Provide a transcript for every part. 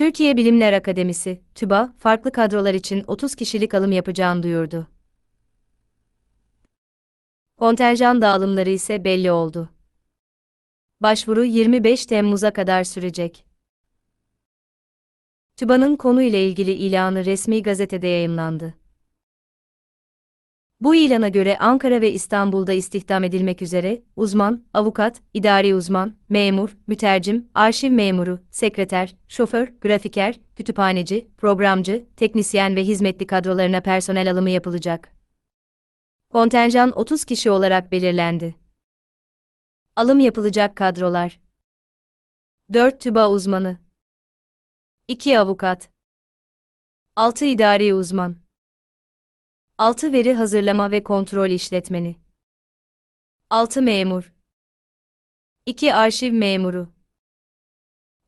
Türkiye Bilimler Akademisi, TÜBA, farklı kadrolar için 30 kişilik alım yapacağını duyurdu. Kontenjan dağılımları ise belli oldu. Başvuru 25 Temmuz'a kadar sürecek. TÜBA'nın konuyla ilgili ilanı resmi gazetede yayımlandı. Bu ilana göre Ankara ve İstanbul'da istihdam edilmek üzere uzman, avukat, idari uzman, memur, mütercim, arşiv memuru, sekreter, şoför, grafiker, kütüphaneci, programcı, teknisyen ve hizmetli kadrolarına personel alımı yapılacak. Kontenjan 30 kişi olarak belirlendi. Alım yapılacak kadrolar 4 TÜBA uzmanı 2 avukat 6 idari uzman 6 veri hazırlama ve kontrol işletmeni 6 memur 2 arşiv memuru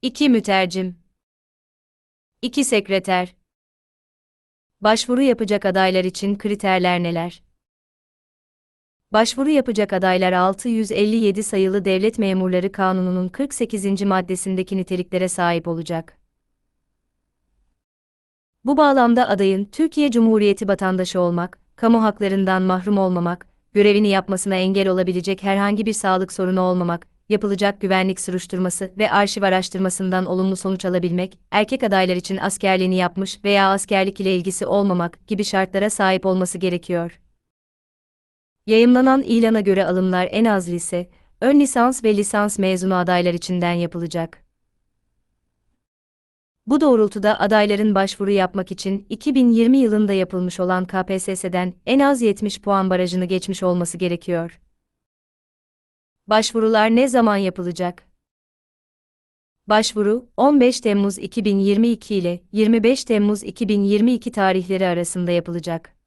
2 mütercim 2 sekreter Başvuru yapacak adaylar için kriterler neler? Başvuru yapacak adaylar 657 sayılı Devlet Memurları Kanunu'nun 48. maddesindeki niteliklere sahip olacak. Bu bağlamda adayın Türkiye Cumhuriyeti vatandaşı olmak, kamu haklarından mahrum olmamak, görevini yapmasına engel olabilecek herhangi bir sağlık sorunu olmamak, yapılacak güvenlik soruşturması ve arşiv araştırmasından olumlu sonuç alabilmek, erkek adaylar için askerliğini yapmış veya askerlik ile ilgisi olmamak gibi şartlara sahip olması gerekiyor. Yayımlanan ilana göre alımlar en az lise, ön lisans ve lisans mezunu adaylar içinden yapılacak. Bu doğrultuda adayların başvuru yapmak için 2020 yılında yapılmış olan KPSS'den en az 70 puan barajını geçmiş olması gerekiyor. Başvurular ne zaman yapılacak? Başvuru 15 Temmuz 2022 ile 25 Temmuz 2022 tarihleri arasında yapılacak.